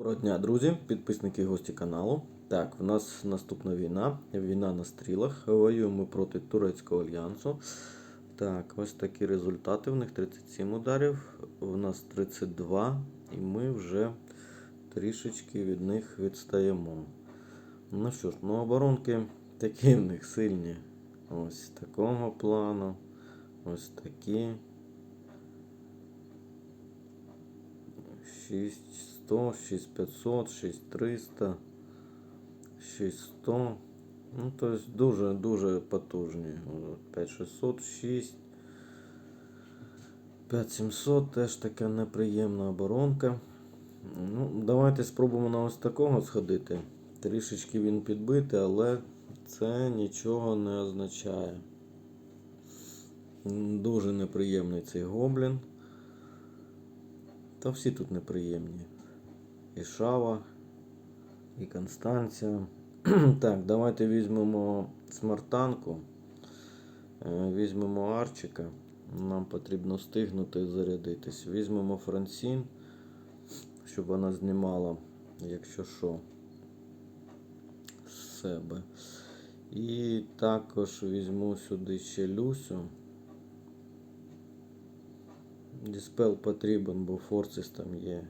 Доброго дня, друзі, підписники і гості каналу. Так, в нас наступна війна. Війна на стрілах. Воюємо проти Турецького альянсу. Так, ось такі результати. В них 37 ударів, в нас 32, і ми вже трішечки від них відстаємо. Ну що ж, ну оборонки такі в них сильні. Ось такого плану. Ось такі. 6100, 6500, 6300, 6100. Ну, то есть дуже-дуже потужні. От 5600, 6. 5700 теж така неприємна оборонка. Ну, давайте спробуємо на ось такого сходити. Трішечки він підбитий, але це нічого не означає. Дуже неприємний цей гоблін. Та всі тут неприємні. І Шава, і Констанція. так, давайте візьмемо смартанку. Е, Візьмемо Арчика. Нам потрібно встигнути зарядитись. Візьмемо Франсін, щоб вона знімала, якщо що, з себе. І також візьму сюди ще Люсю. Діспел потрібен, бо Форцис там є.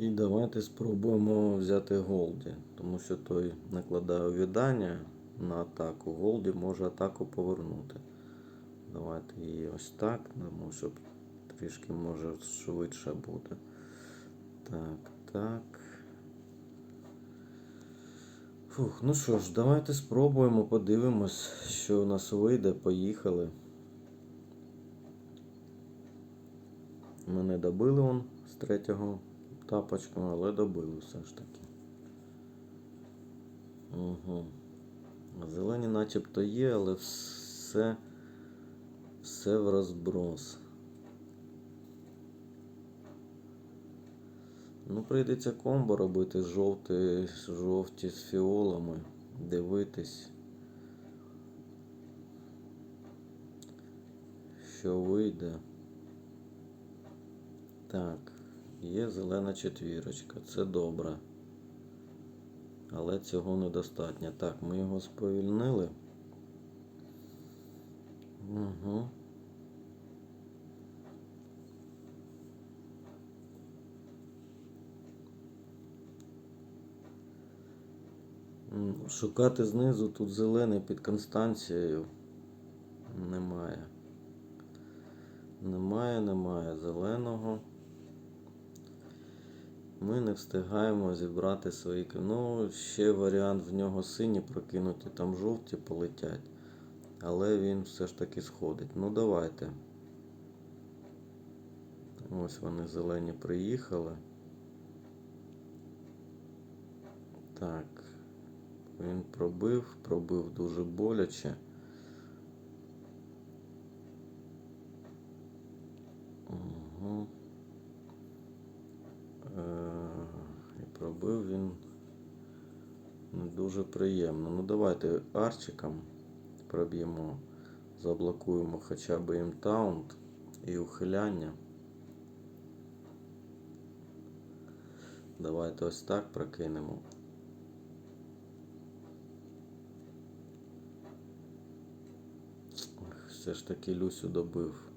І давайте спробуємо взяти Голді, тому що той накладає увядання на атаку. Голді може атаку повернути. Давайте її ось так, дамо, щоб трішки може швидше буде. Так, так. Фух, ну що ж, давайте спробуємо, подивимось, що у нас вийде. Поїхали. Мене добили он з третього тапочку, але добили все ж таки. Угу. Зелені начебто є, але все, все в розброс. Ну, прийдеться комбо робити жовті, жовті з фіолами, дивитись, що вийде. Так, є зелена четвірочка, це добре. Але цього недостатньо. Так, ми його сповільнили. Угу. Шукати знизу тут зелений під Констанцією немає. Немає, немає зеленого. Ми не встигаємо зібрати свої. к- Ну, ще варіант в нього сині прокинути, там жовті полетять. Але він все ж таки сходить. Ну давайте. Ось вони зелені приїхали. Так. Він пробив, пробив дуже боляче. Угу. Е, І пробив він не дуже приємно. Ну давайте арчиком проб'ємо, заблокуємо хоча б імтаунт і ухиляння. Давайте ось так прокинемо. Все ж таки Люсю добив.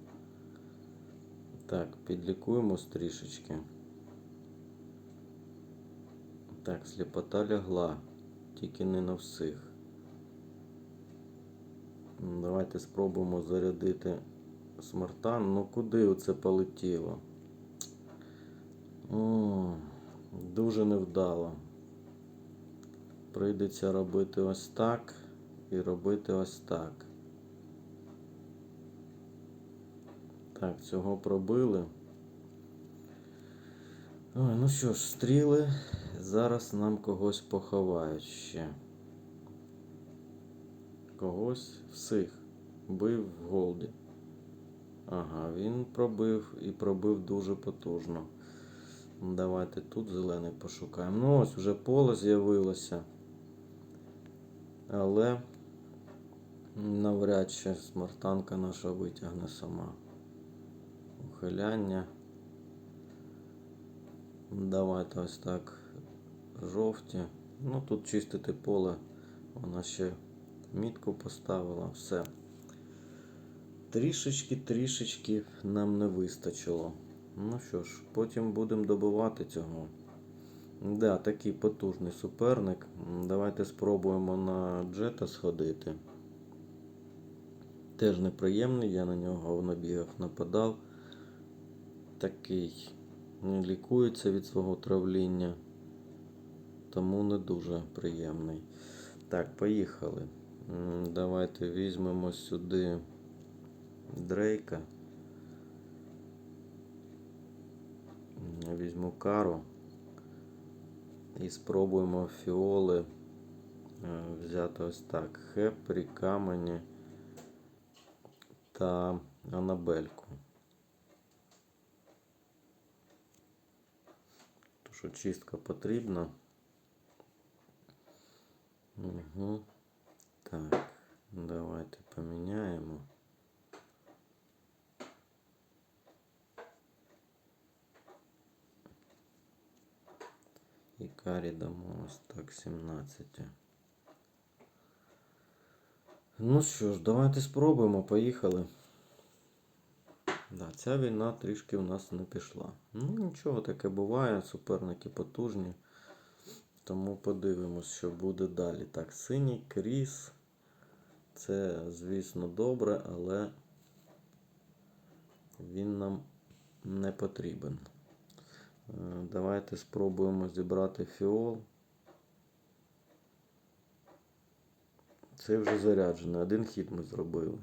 Так, підлікуємось трішечки. Так, сліпота лягла, тільки не на всіх. Давайте спробуємо зарядити смартан. Ну куди оце полетіло? О, дуже невдало. Прийдеться робити ось так і робити ось так. Так, цього пробили. Ой, ну що ж, стріли. Зараз нам когось поховають ще. Когось всіх. Бив в голді. Ага, він пробив і пробив дуже потужно. Давайте тут зелений пошукаємо. Ну ось вже поле з'явилося. Але навряд чи смартанка наша витягне сама. Ухиляння. Давайте ось так. Жовті. Ну тут чистити поле. Вона ще мітку поставила. Все. Трішечки, трішечки нам не вистачило. Ну що ж, потім будемо добивати цього. Да, такий потужний суперник. Давайте спробуємо на джета сходити. Теж неприємний, я на нього набігав, нападав. Такий лікується від свого травління, тому не дуже приємний. Так, поїхали. Давайте візьмемо сюди Дрейка. Візьму кару. І спробуємо фіоли е, взяти ось так. Хепрі, камені та Анабельку. То що чистка потрібна. Угу. Так, давайте поміняємо. І карі дамо ось так 17. Ну що ж, давайте спробуємо, поїхали. Да, ця війна трішки в нас не пішла. Ну нічого таке буває, суперники потужні. Тому подивимось, що буде далі. Так, синій кріс. Це, звісно, добре, але він нам не потрібен. Е, Давайте спробуємо зібрати фіол. Це вже заряджений. Один хід ми зробили.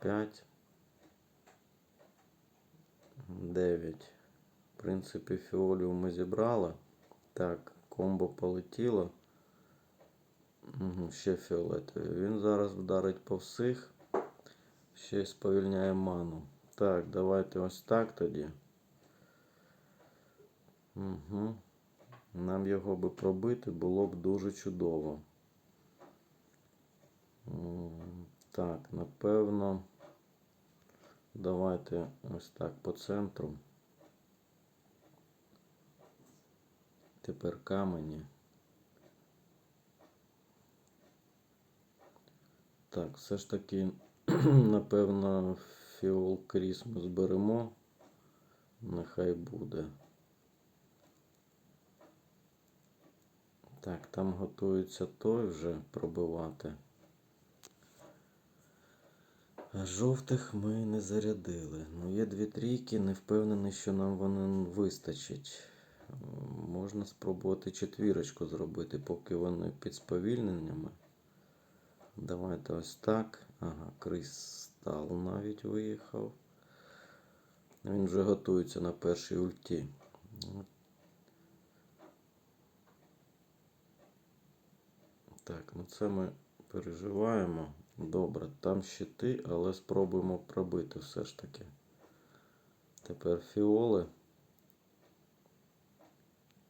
5. 9. В принципі, фіолів ми зібрали. Так, комбо полетіло. Ще фіолетовий. Він зараз вдарить по всіх. Ще й сповільняє ману. Так, давайте ось так тоді. Угу. Нам його би пробити було б дуже чудово. Так, напевно. Давайте ось так по центру. Тепер камені. Так, все ж таки, напевно, фіол кріс ми зберемо. Нехай буде. Так, там готується той вже пробивати. Жовтих ми не зарядили. Ну, є дві трійки, не впевнений, що нам вони вистачить. Можна спробувати четвірочку зробити, поки вони під сповільненнями. Давайте ось так. Ага, кристал навіть виїхав. Він вже готується на першій ульті. Так, ну це ми переживаємо. Добре, там щити, але спробуємо пробити все ж таки. Тепер фіоли.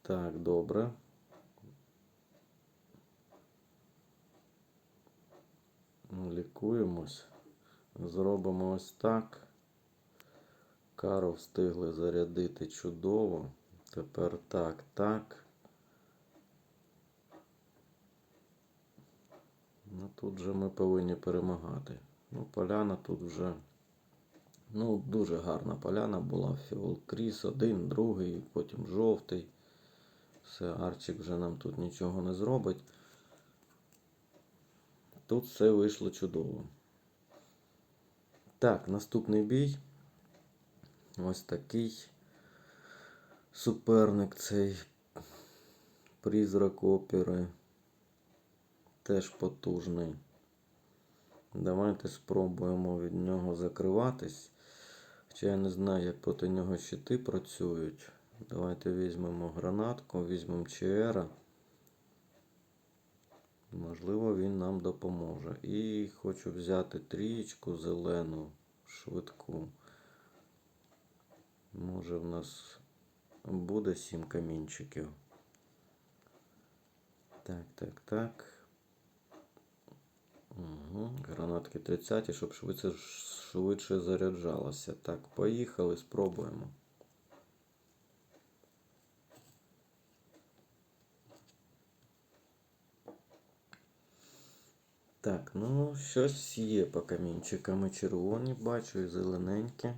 Так, добре. Лікуємось. Зробимо ось так. Кару встигли зарядити чудово. Тепер так, так. Ну тут же ми повинні перемагати. Ну, поляна тут вже. Ну, дуже гарна поляна була. Фіол Кріс, один, другий, потім жовтий. Все, Арчик вже нам тут нічого не зробить. Тут все вийшло чудово. Так, наступний бій. Ось такий суперник цей призрак опери. Теж потужний. Давайте спробуємо від нього закриватись. Хоча я не знаю, як проти нього щити працюють. Давайте візьмемо гранатку, візьмемо ЧР. Можливо, він нам допоможе. І хочу взяти трієчку зелену, швидку. Може в нас буде 7 камінчиків. Так, так, так. Угу. Гранатки 30, щоб швидше, швидше заряджалося. Так, поїхали, спробуємо. Так, ну щось є по камінчикам. І червоні бачу, і зелененькі.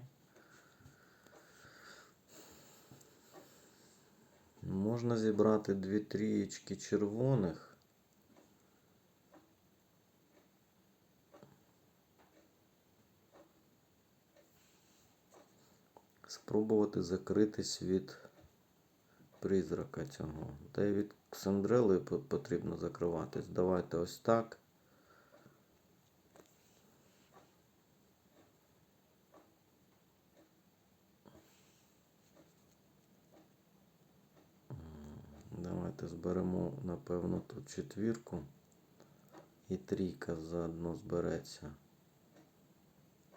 Можна зібрати дві трієчки червоних. Спробувати закритись від призрака цього. Та й від ксандрели потрібно закриватись. Давайте ось так. Давайте зберемо, напевно, тут четвірку. І трійка заодно збереться.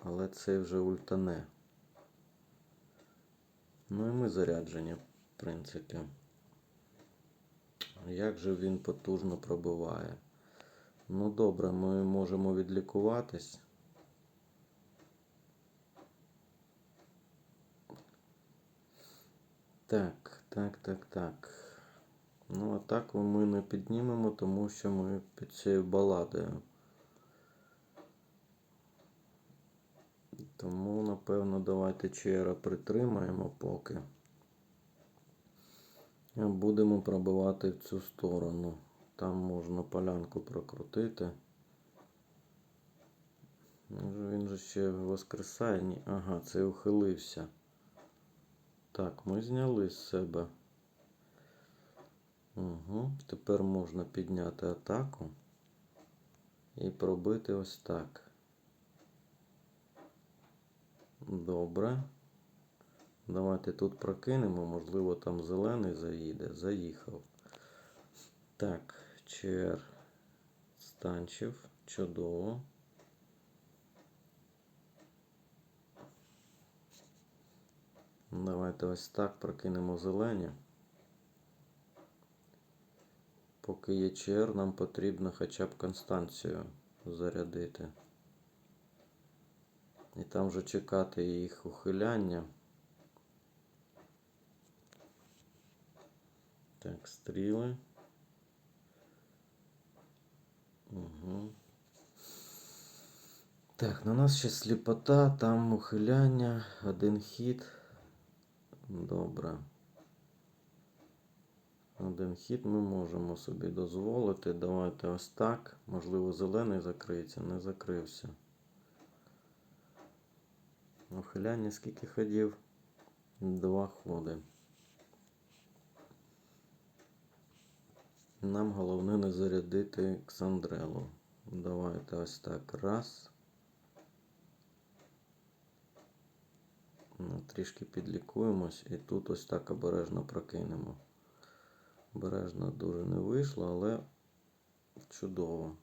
Але це вже ультане. Ну і ми заряджені, в принципі. Як же він потужно пробиває. Ну добре, ми можемо відлікуватись. Так, так, так, так. Ну, атаку ми не піднімемо, тому що ми під цією баладою. Тому, напевно, давайте Чера притримаємо поки. Будемо пробивати в цю сторону. Там можна полянку прокрутити. Він же ще воскресає. Ага, це ухилився. Так, ми зняли з себе. Угу. Тепер можна підняти атаку і пробити ось так. Добре. Давайте тут прокинемо, можливо, там зелений заїде. Заїхав. Так, чер станчив. Чудово. Давайте ось так прокинемо зелені. Поки є ЧР, нам потрібно хоча б констанцію зарядити. І там вже чекати їх ухиляння. Так, стріли. Угу. Так, на нас ще сліпота, там ухиляння, один хід. Добре. Один хід ми можемо собі дозволити. Давайте ось так. Можливо, зелений закриється, не закрився. Ухиляння скільки ходів? Два ходи. Нам головне не зарядити Ксандрелу. Давайте ось так. Раз. Ну, Трішки підлікуємось і тут ось так обережно прокинемо. Обережно дуже не вийшло, але чудово.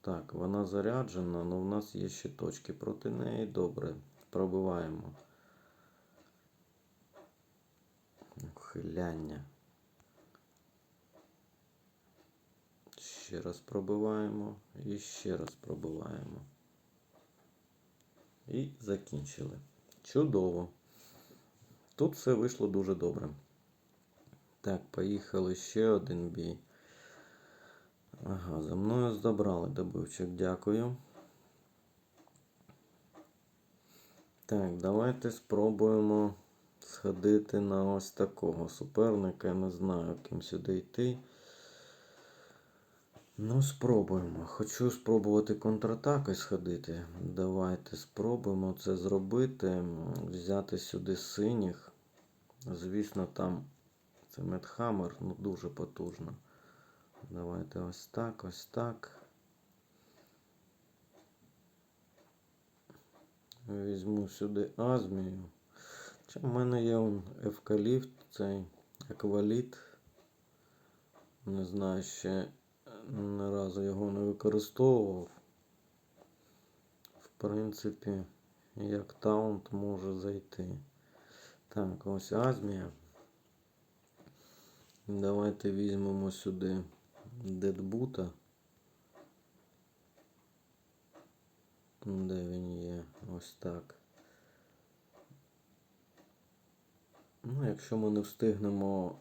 Так, вона заряджена, але в нас є ще точки проти неї. Добре, пробиваємо. Ухиляння. Ще раз пробиваємо і ще раз пробиваємо. І закінчили. Чудово. Тут все вийшло дуже добре. Так, поїхали ще один бій. Ага, за мною забрали добивчик, дякую. Так, давайте спробуємо сходити на ось такого суперника. Я не знаю, ким сюди йти. Ну, спробуємо. Хочу спробувати контратаки сходити. Давайте спробуємо це зробити. Взяти сюди синіх. Звісно, там це Медхаммер, ну дуже потужно. Давайте ось так, ось так. Візьму сюди азмію. Чи в мене є он евкаліпт, цей акваліт. Не знаю, ще ні разу його не використовував. В принципі, як таунт може зайти. Так, ось азмія. Давайте візьмемо сюди дедбута. Де він є? Ось так. Ну, якщо ми не встигнемо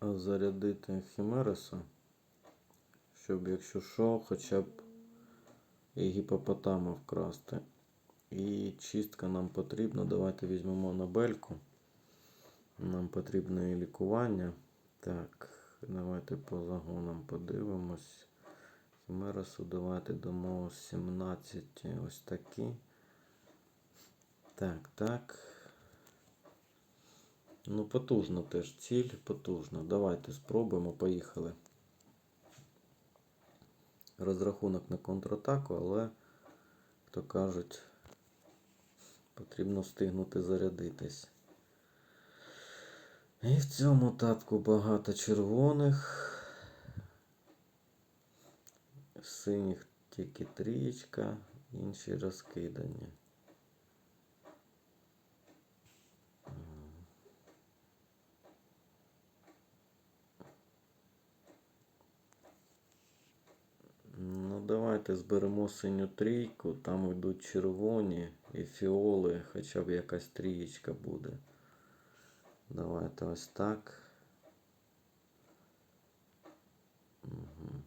зарядити Хімереса, щоб якщо що, хоча б і гіпопотама вкрасти. І чистка нам потрібна. Давайте візьмемо набельку. Нам потрібне і лікування. Так, давайте по загонам подивимось. Хімерасу давайте дамо 17 ось такі. Так, так. Ну, потужно теж ціль, потужно. Давайте спробуємо, поїхали. Розрахунок на контратаку, але, як то кажуть, потрібно встигнути зарядитись. І в цьому тапку багато червоних. Синіх тільки трієчка, інші розкидані. Ну, давайте зберемо синю трійку, там йдуть червоні і фіоли, хоча б якась трієчка буде. Давайте ось так. Угу.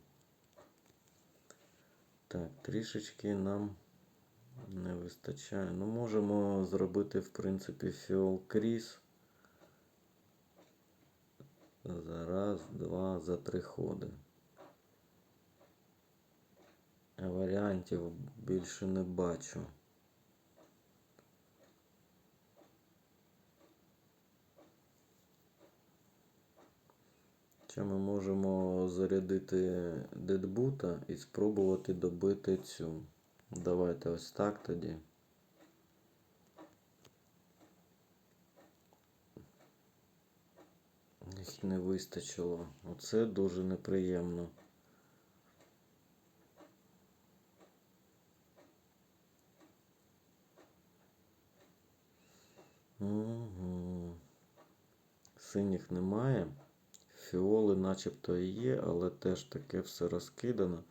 Так, трішечки нам не вистачає. Ну, можемо зробити, в принципі, фіол кріс. За раз, два, за три ходи. Варіантів більше не бачу. Чи ми можемо зарядити дедбута і спробувати добити цю. Давайте ось так тоді. Їх не вистачило. Оце дуже неприємно. Угу. Синіх немає. Фіоли начебто і є, але теж таке все розкидано.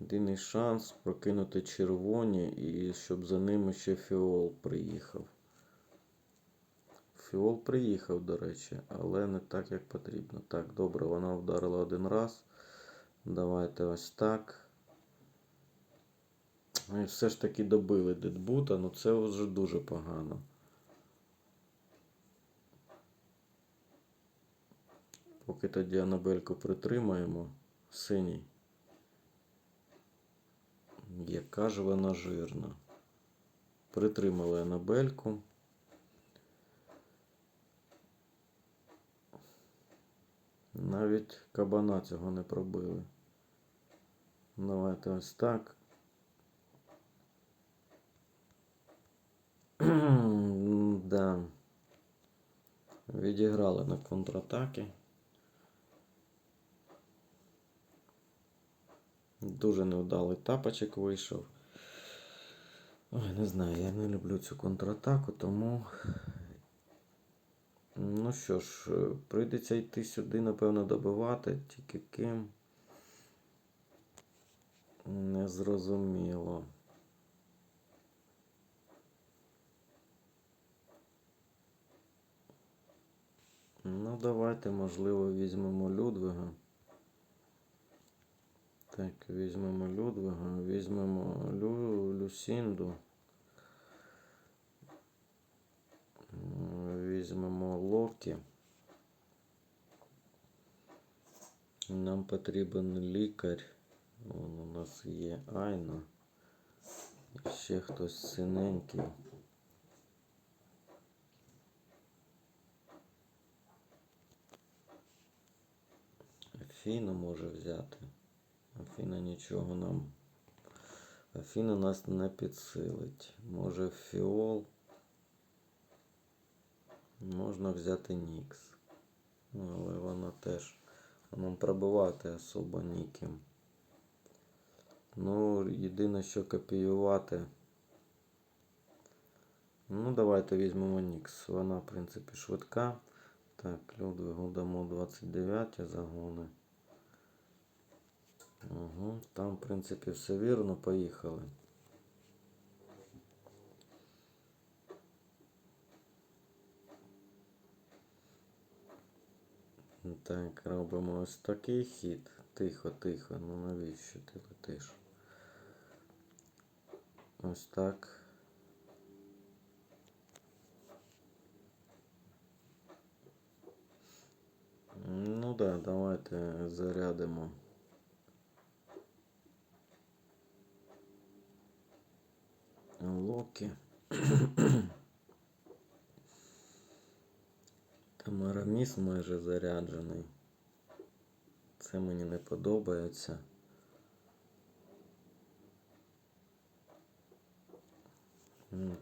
Єдиний шанс прокинути червоні і щоб за ними ще фіол приїхав. Фіол приїхав, до речі, але не так, як потрібно. Так, добре, вона вдарила один раз. Давайте ось так. І все ж таки добили дедбута, ну це вже дуже погано. Поки тоді Анабельку притримаємо. Синій. Яка ж вона жирна. Притримали Анабельку. Навіть кабана цього не пробили. Давайте ось так. да. Відіграли на контратаки. Дуже невдалий тапочок вийшов. Ой, не знаю, я не люблю цю контратаку, тому. Ну що ж, прийдеться йти сюди, напевно, добивати, тільки ким. Незрозуміло. Ну, давайте, можливо, візьмемо Людвига. Так, візьмемо Людвига, візьмемо Лю, Люсінду. Візьмемо Локі. Нам потрібен лікар. Вон у нас є Айна. І ще хтось синенький. Афіну може взяти. Афіна нічого нам. Афіна нас не підсилить. Може фіол. Можна взяти Нікс. Ну, але вона теж нам пробивати особо ніким. Ну, єдине, що копіювати. Ну, давайте візьмемо Нікс. Вона, в принципі, швидка. Так, Людвигу дамо 29 загони. Угу, Там, в принципі, все вірно, поїхали. Так, робимо ось такий хід. Тихо, тихо, ну навіщо ти летиш? Ось так. Ну да, давайте зарядимо. Локи. Там Араміс майже заряджений. Це мені не подобається.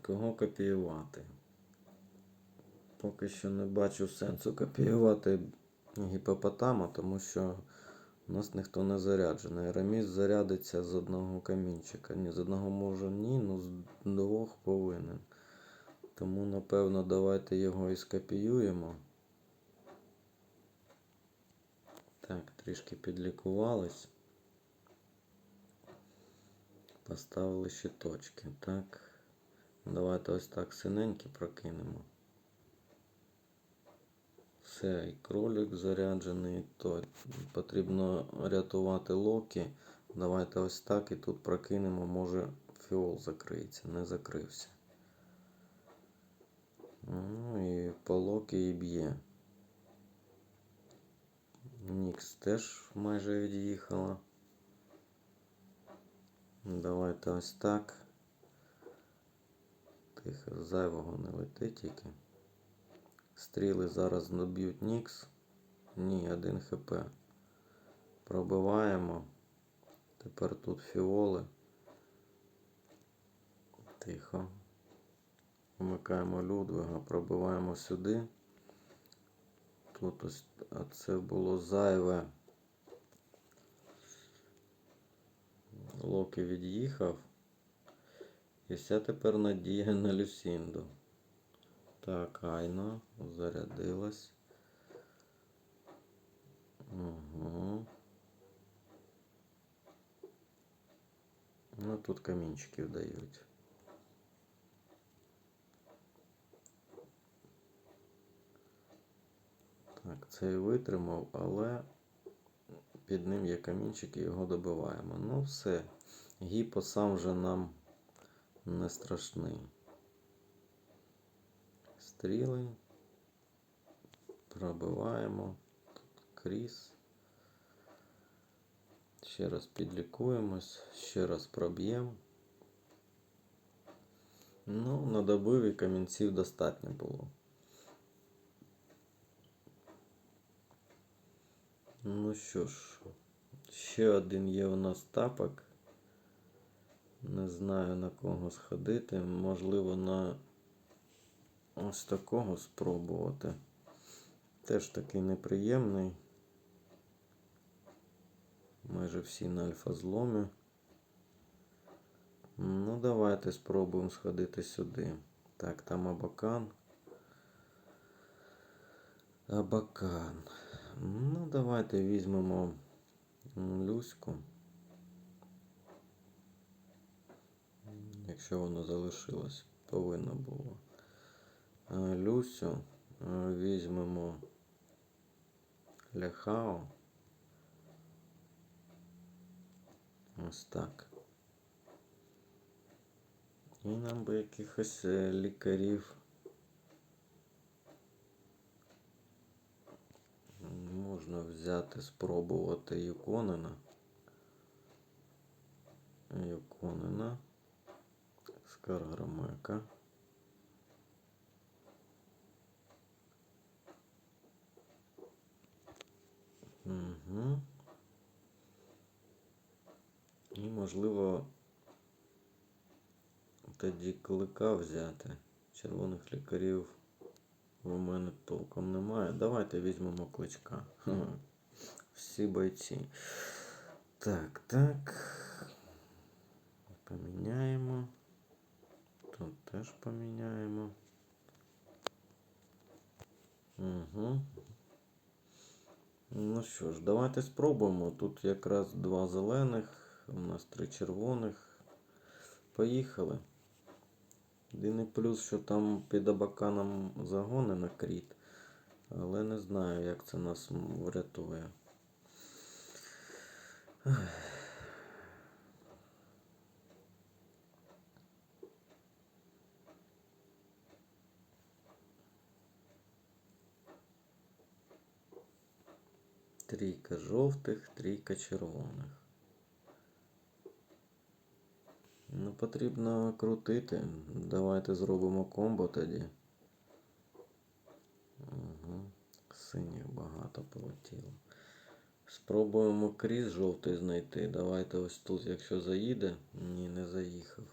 Кого копіювати? Поки що не бачу сенсу копіювати гіпопотама, тому що у нас ніхто не заряджений. Раміс зарядиться з одного камінчика. Ні, з одного може ні, ну з двох повинен. Тому, напевно, давайте його і скопіюємо. Так, трішки підлікувались. Поставили ще точки. Так. Давайте ось так синенькі прокинемо. Все, і кролик заряджений, то потрібно рятувати локі. Давайте ось так і тут прокинемо, може фіол закриється, не закрився. Ну і по локі і б'є. Нікс теж майже від'їхала. Давайте ось так. Тихо, зайвого не летить тільки. Стріли зараз наб'ють Нікс. Ні, 1 хп. Пробиваємо. Тепер тут фіоли. Тихо. Вмикаємо Людвига, пробиваємо сюди. Тут ось, а це було зайве. Локі від'їхав. І вся тепер надія на Люсінду. Так, Айна зарядилась. Угу. Ну тут камінчиків дають. Так, цей витримав, але під ним є камінчик і його добиваємо. Ну все. Гіпо сам вже нам не страшний. Стріли. Пробиваємо. Тут кріс. Ще раз підлікуємось, ще раз проб'ємо. Ну, на добиві камінців достатньо було. Ну що ж, ще один є у нас тапок. Не знаю на кого сходити. Можливо, на ось такого спробувати. Теж такий неприємний. Майже всі на альфа зломі. Ну, давайте спробуємо сходити сюди. Так, там Абакан. Абакан. Ну, давайте візьмемо Люську. Якщо воно залишилось, повинно було. Е, Люсю е, візьмемо Ляхао. Ось так. І нам би якихось е, лікарів. Можна взяти, спробувати Юконена. Юконена. Скарграмека. Угу. І можливо тоді клика взяти. Червоних лікарів у мене толком немає. Давайте візьмемо кличка. Всі бойці. Так, так. Поміняємо. Тут теж поміняємо. Угу. Ну що ж, давайте спробуємо. Тут якраз два зелених, у нас три червоних. Поїхали. Єдиний плюс, що там під абаканом загони на кріт. Але не знаю, як це нас врятує. Трійка жовтих, трійка червоних. Ну, потрібно крутити. Давайте зробимо комбо тоді. Угу. Синіх багато полетіло. Спробуємо крізь жовтий знайти. Давайте ось тут, якщо заїде. Ні, не заїхав.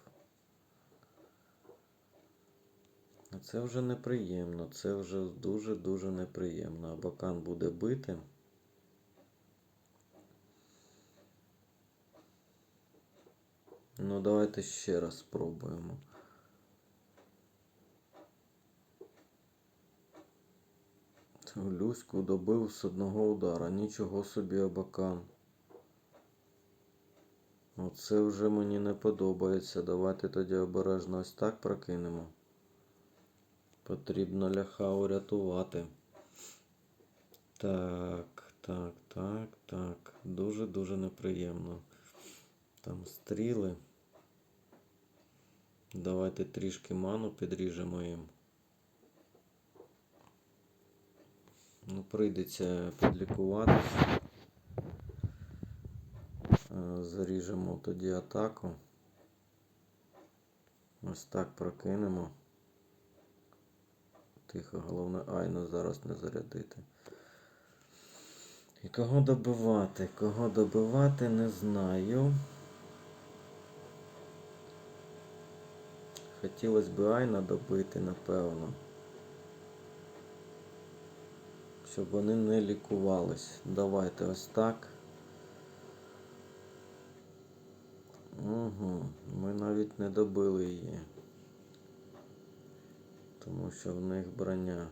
Це вже неприємно. Це вже дуже-дуже неприємно. Абакан буде бити. Ну, давайте ще раз спробуємо. Люську добив з одного удара. Нічого собі абакан. Оце вже мені не подобається. Давайте тоді обережно ось так прокинемо. Потрібно ляха урятувати. Так, так, так, так. Дуже-дуже неприємно. Там стріли. Давайте трішки ману підріжемо їм. Ну, прийдеться підлікуватися. Е, Заріжемо тоді атаку. Ось так прокинемо. Тихо, головне айно зараз не зарядити. І кого добивати? Кого добивати, не знаю. Хотілося б Айна добити, напевно. Щоб вони не лікувались. Давайте ось так. Угу. Ми навіть не добили її. Тому що в них броня.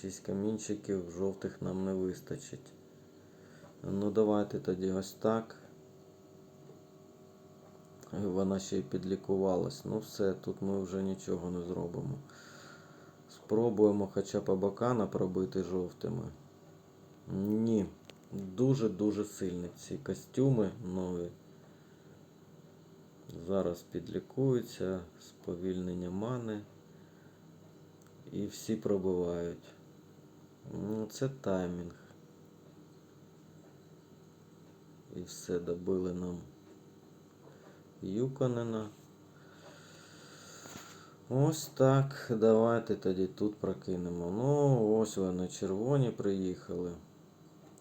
Шість камінчиків жовтих нам не вистачить. Ну давайте тоді ось так. Вона ще й підлікувалась. Ну все, тут ми вже нічого не зробимо. Спробуємо хоча б абакана пробити жовтими. Ні. Дуже-дуже сильні ці костюми нові. Зараз підлікуються, сповільнення мани. І всі пробивають. Ну, це таймінг. І все добили нам. Юконена. Ось так. Давайте тоді тут прокинемо. Ну, ось вони червоні приїхали.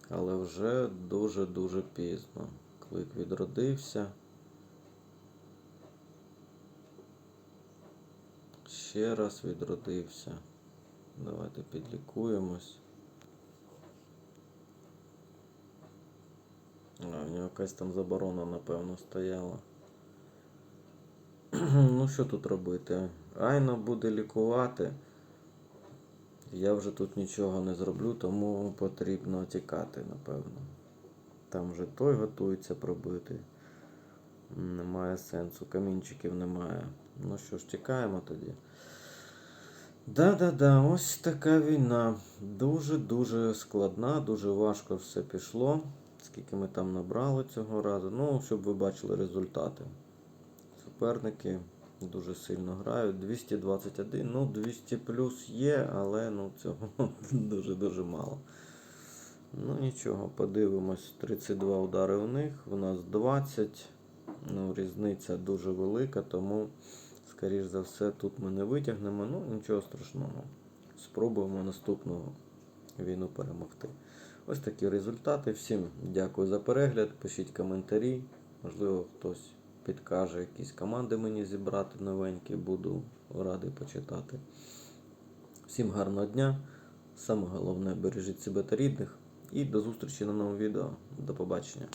Але вже дуже-дуже пізно. Клик відродився. Ще раз відродився. Давайте підлікуємось. А, в нього якась там заборона, напевно, стояла. ну, що тут робити? Айна буде лікувати. Я вже тут нічого не зроблю, тому потрібно тікати, напевно. Там вже той готується пробити. Немає сенсу, камінчиків немає. Ну що ж, тікаємо тоді. Да-да-да, ось така війна. Дуже-дуже складна, дуже важко все пішло. Скільки ми там набрали цього разу. Ну, щоб ви бачили результати. Суперники дуже сильно грають. 221, ну 200 плюс є, але ну цього дуже-дуже мало. Ну нічого, подивимось. 32 удари у них, у нас 20. Ну, різниця дуже велика, тому, скоріш за все, тут ми не витягнемо. Ну, нічого страшного. Спробуємо наступну війну перемогти. Ось такі результати. Всім дякую за перегляд. Пишіть коментарі. Можливо, хтось підкаже якісь команди мені зібрати новенькі. Буду радий почитати. Всім гарного дня. Саме головне бережіть себе та рідних. І до зустрічі на новому відео. До побачення.